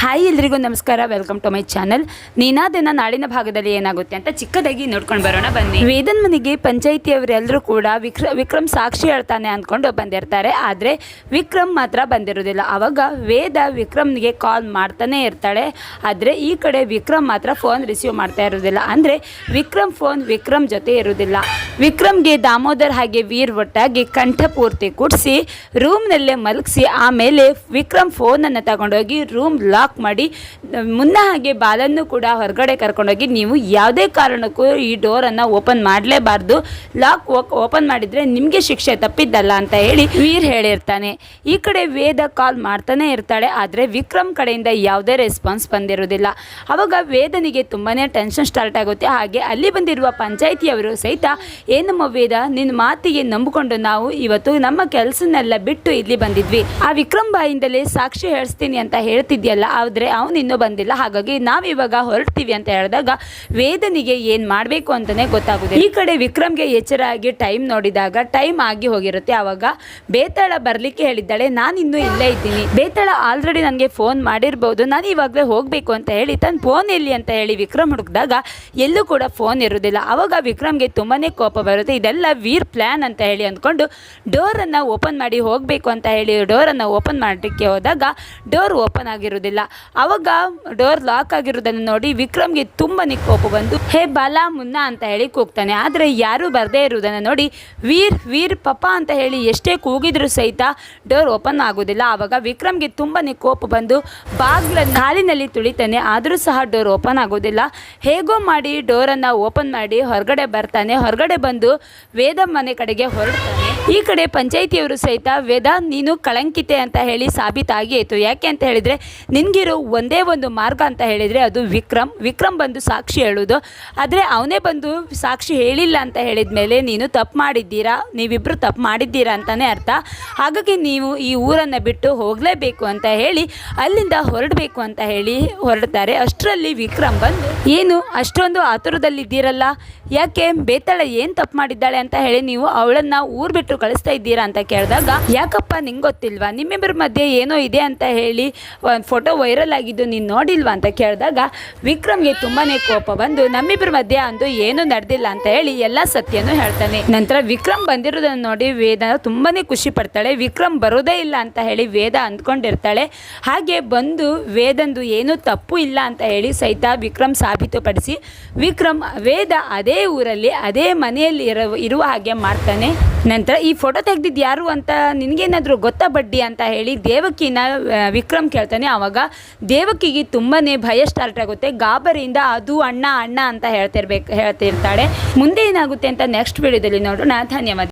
Hi ಎಲ್ರಿಗೂ ನಮಸ್ಕಾರ welcome to my channel ನೀನಾದಿನ ನಾಡಿನ ಭಾಗದಲ್ಲಿ ಏನಾಗುತ್ತೆ ಅಂತ ಚಿಕ್ಕದಾಗಿ ನೋಡ್ಕೊಂಡು ಬರೋಣ, ಬನ್ನಿ. ವೇದನ್ ಮನೆಗೆ ಪಂಚಾಯಿತಿಯವರೆಲ್ಲರೂ ಕೂಡ ವಿಕ್ರ, ವಿಕ್ರಮ್ ಸಾಕ್ಷಿ ಹೇಳ್ತಾನೆ ಅಂದ್ಕೊಂಡು ಬಂದಿರ್ತಾರೆ. ಆದರೆ ವಿಕ್ರಮ್ ಮಾತ್ರ ಬಂದಿರೋದಿಲ್ಲ ಆವಾಗ ವೇದ ವಿಕ್ರಮ್ಗೆ ಕಾಲ್ ಮಾಡ್ತಾನೆ ಇರ್ತಾಳೆ. ಆದರೆ ಈ ಕಡೆ ವಿಕ್ರಮ್ ಮಾತ್ರ ಫೋನ್ ರಿಸೀವ್ ಮಾಡ್ತಾ ಇರೋದಿಲ್ಲ ಅಂದರೆ ವಿಕ್ರಮ್ ಫೋನ್ ವಿಕ್ರಮ್ ಜೊತೆ ಇರೋದಿಲ್ಲ ವಿಕ್ರಮ್ಗೆ ದಾಮೋದರ್ ಹಾಗೆ ವೀರ್ ಒಟ್ಟಾಗಿ ಕಂಠಪೂರ್ತಿ ಕೂಡಿಸಿ ರೂಮ್ನಲ್ಲೇ ಮಲಗಿಸಿ, ಆಮೇಲೆ ವಿಕ್ರಮ್ ಫೋನನ್ನು ತಗೊಂಡೋಗಿ ರೂಮ್ ಲಾಕ್ ಮಾಡಿ ಮುನ್ನ ಹಾಗೆ ಬಾಲನ್ನು ಕೂಡ ಹೊರಗಡೆ ಕರ್ಕೊಂಡೋಗಿ ನೀವು ಯಾವುದೇ ಕಾರಣಕ್ಕೂ ಈ ಡೋರನ್ನು ಓಪನ್ ಮಾಡಲೇಬಾರ್ದು. ಲಾಕ್ ಓಪನ್ ಮಾಡಿದರೆ ನಿಮಗೆ ಶಿಕ್ಷೆ ತಪ್ಪಿದ್ದಲ್ಲ ಅಂತ ಹೇಳಿ ವೀರ್ ಹೇಳಿರ್ತಾನೆ. ಈ ಕಡೆ ವೇದ ಕಾಲ್ ಮಾಡ್ತಾನೆ ಇರ್ತಾಳೆ, ಆದರೆ ವಿಕ್ರಮ್ ಕಡೆಯಿಂದ ಯಾವುದೇ ರೆಸ್ಪಾನ್ಸ್ ಬಂದಿರೋದಿಲ್ಲ. ಅವಾಗ ವೇದನಿಗೆ ತುಂಬಾ ಟೆನ್ಷನ್ ಸ್ಟಾರ್ಟ್ ಆಗುತ್ತೆ. ಹಾಗೆ ಅಲ್ಲಿ ಬಂದಿರುವ ಪಂಚಾಯಿತಿಯವರು ಸಹಿತ ಏನಮ್ಮ ವೇದ ನಿನ್ನ ಮಾತಿಗೆ ನಂಬಿಕೊಂಡು ನಾವು ಇವತ್ತು ನಮ್ಮ ಕೆಲಸನೆಲ್ಲ ಬಿಟ್ಟು ಇಲ್ಲಿ ಬಂದಿದ್ವಿ. ಆ ವಿಕ್ರಮ್ ಬಾಯಿಂದಲೇ ಸಾಕ್ಷಿ ಹೇಳಿಸ್ತೀನಿ ಅಂತ ಹೇಳ್ತಿದ್ಯಲ್ಲ ಆದರೆ ಅವನು ಇನ್ನೂ ಬಂದಿಲ್ಲ. ಹಾಗಾಗಿ ನಾವಿವಾಗ ಹೊರಡ್ತೀವಿ ಅಂತ ಹೇಳಿದಾಗ ವೇದನಿಗೆ ಏನು ಮಾಡಬೇಕು ಅಂತಲೇ ಗೊತ್ತಾಗುತ್ತೆ ಈ ಕಡೆ ವಿಕ್ರಮ್ಗೆ ಎಚ್ಚರ ಆಗಿ ಟೈಮ್ ನೋಡಿದಾಗ ಟೈಮ್ ಆಗಿ ಹೋಗಿರುತ್ತೆ. ಆವಾಗ ಬೇತಾಳ ಬರಲಿಕ್ಕೆ ಹೇಳಿದ್ದಾಳೆ, ನಾನು ಇನ್ನೂ ಇಲ್ಲೇ ಇದ್ದೀನಿ. ಬೇತಾಳ ಆಲ್ರೆಡಿ ನನಗೆ ಫೋನ್ ಮಾಡಿರ್ಬೋದು. ನಾನು ಇವಾಗಲೇ ಹೋಗಬೇಕು ಅಂತ ಹೇಳಿ ತನ್ನ ಫೋನ್ ಎಲ್ಲಿ ಅಂತ ಹೇಳಿ ವಿಕ್ರಮ್ ಹುಡುಕಿದಾಗ ಎಲ್ಲೂ ಕೂಡ ಫೋನ್ ಇರೋದಿಲ್ಲ. ಆವಾಗ ವಿಕ್ರಮ್ಗೆ ತುಂಬಾ ಕೋಪ ಬರುತ್ತೆ. ಇದೆಲ್ಲ ವೀರ್ ಪ್ಲ್ಯಾನ್ ಅಂತ ಹೇಳಿ ಅಂದ್ಕೊಂಡು ಡೋರನ್ನು ಓಪನ್ ಮಾಡಿ ಹೋಗಬೇಕು ಅಂತ ಹೇಳಿ ಡೋರನ್ನು ಓಪನ್ ಮಾಡಲಿಕ್ಕೆ ಹೋದಾಗ ಡೋರ್ ಓಪನ್ ಆಗಿರೋದಿಲ್ಲ. ಅವಾಗ ಡೋರ್ ಲಾಕ್ ಆಗಿರೋದನ್ನು ನೋಡಿ ವಿಕ್ರಮ್ಗೆ ತುಂಬನೇ ಕೋಪ ಬಂದು, ಹೇ ಬಾಲ, ಮುನ್ನ ಅಂತ ಹೇಳಿ ಕೂಗ್ತಾನೆ. ಆದರೆ ಯಾರೂ ಬರದೇ ಇರುವುದನ್ನು ನೋಡಿ ವೀರ್ ವೀರ್ ಪಪ್ಪ ಅಂತ ಹೇಳಿ ಎಷ್ಟೇ ಕೂಗಿದ್ರೂ ಸಹಿತ ಡೋರ್ ಓಪನ್ ಆಗೋದಿಲ್ಲ ಆವಾಗ ವಿಕ್ರಮ್ಗೆ ತುಂಬನೇ ಕೋಪ ಬಂದು ಬಾಗ್ಲ ಕಾಲಿನಲ್ಲಿ ತುಳಿತಾನೆ. ಆದರೂ ಸಹ ಡೋರ್ ಓಪನ್ ಆಗೋದಿಲ್ಲ ಹೇಗೋ ಮಾಡಿ ಡೋರನ್ನು ಓಪನ್ ಮಾಡಿ ಹೊರಗಡೆ ಬರ್ತಾನೆ. ಹೊರಗಡೆ ಬಂದು ವೇದ ಮನೆ ಕಡೆಗೆ ಹೊರಡ್ತಾನೆ. ಈ ಕಡೆ ಪಂಚಾಯಿತಿಯವರು ಸಹಿತ, ವೇದ, ನೀನು ಕಳಂಕಿತೆ ಅಂತ ಹೇಳಿ ಸಾಬೀತಾಗಿ ಆಯಿತು. ಯಾಕೆ ಅಂತ ಹೇಳಿದರೆ ನಿನಗಿರೋ ಒಂದೇ ಒಂದು ಮಾರ್ಗ ಅಂತ ಹೇಳಿದರೆ ಅದು ವಿಕ್ರಮ್. ವಿಕ್ರಮ್ ಬಂದು ಸಾಕ್ಷಿ ಹೇಳೋದು. ಆದರೆ ಅವನೇ ಬಂದು ಸಾಕ್ಷಿ ಹೇಳಿಲ್ಲ ಅಂತ ಹೇಳಿದ ಮೇಲೆ ನೀನು ತಪ್ಪು ಮಾಡಿದ್ದೀರಾ? ನೀವಿಬ್ಬರು ತಪ್ಪು ಮಾಡಿದ್ದೀರಾ ಅಂತಲೇ ಅರ್ಥ. ಹಾಗಾಗಿ ನೀವು ಈ ಊರನ್ನು ಬಿಟ್ಟು ಹೋಗಲೇಬೇಕು ಅಂತ ಹೇಳಿ ಅಲ್ಲಿಂದ ಹೊರಡಬೇಕು ಅಂತ ಹೇಳಿ ಹೊರಡ್ತಾರೆ. ಅಷ್ಟರಲ್ಲಿ ವಿಕ್ರಮ್ ಬಂದು, ಏನು, ಅಷ್ಟೊಂದು ಆತುರದಲ್ಲಿದ್ದೀರಲ್ಲ? ಯಾಕೆ? ಬೇತಾಳ ಏನು ತಪ್ಪು ಮಾಡಿದ್ದಾಳೆ ಅಂತ ಹೇಳಿ ನೀವು ಅವಳನ್ನ ಊರು ಬಿಟ್ಟು ಕಳಿಸ್ತಾ ಇದ್ದೀರಾ? ಅಂತ ಕೇಳಿದಾಗ, ಯಾಕಪ್ಪ ನಿಂಗೆ ಗೊತ್ತಿಲ್ವಾ ನಿಮ್ಮಿಬ್ಬರ ಮಧ್ಯೆ ಏನೋ ಇದೆ ಅಂತ ಹೇಳಿ ಒಂದು ಫೋಟೋ ವೈರಲ್ ಆಗಿದ್ದು ನೀನು ನೋಡಿಲ್ವಾ ಅಂತ ಕೇಳಿದಾಗ ವಿಕ್ರಮ್ಗೆ ತುಂಬಾನೇ ಕೋಪ ಬಂದು ನಮ್ಮಿಬ್ಬರ ಮಧ್ಯೆ ಅಂದು ಏನೂ ನಡೆದಿಲ್ಲ ಅಂತ ಹೇಳಿ ಎಲ್ಲ ಸತ್ಯನೂ ಹೇಳ್ತಾನೆ. ನಂತರ ವಿಕ್ರಮ್ ಬಂದಿರೋದನ್ನು ನೋಡಿ ವೇದ ತುಂಬಾನೇ ಖುಷಿ ಪಡ್ತಾಳೆ. ವಿಕ್ರಮ್ ಬರೋದೇ ಇಲ್ಲ ಅಂತ ಹೇಳಿ ವೇದ ಅಂದ್ಕೊಂಡಿರ್ತಾಳೆ. ಹಾಗೆ ಬಂದು ವೇದಂದು ಏನೂ ತಪ್ಪು ಇಲ್ಲ ಅಂತ ಹೇಳಿ ಸಹಿತ ವಿಕ್ರಮ್ ಸಾಬೀತುಪಡಿಸಿ ವಿಕ್ರಮ್ ವೇದ ಅದೇ ಊರಲ್ಲಿ ಅದೇ ಮನೆಯಲ್ಲಿ ಇರೋ ಇರುವ ಹಾಗೆ ಮಾಡ್ತಾನೆ. ನಂತರ ಈ ಫೋಟೋ ತೆಗ್ದಿದ್ದು ಯಾರು ಅಂತ ನಿನಗೇನಾದರೂ ಗೊತ್ತಾ ಬಡ್ಡಿ ಅಂತ ಹೇಳಿ ದೇವಕಿನ ವಿಕ್ರಮ್ ಕೇಳ್ತಾನೆ. ಆವಾಗ ದೇವಕಿಗೆ ತುಂಬಾ ಭಯ ಸ್ಟಾರ್ಟ್ ಆಗುತ್ತೆ. ಗಾಬರಿಯಿಂದ ಅದು ಅಣ್ಣ ಅಣ್ಣ ಅಂತ ಹೇಳ್ತಿರ್ಬೇಕು, ಹೇಳ್ತಿರ್ತಾಳೆ. ಮುಂದೆ ಏನಾಗುತ್ತೆ ಅಂತ ನೆಕ್ಸ್ಟ್ ವಿಡಿಯೋದಲ್ಲಿ ನೋಡೋಣ. ಧನ್ಯವಾದ.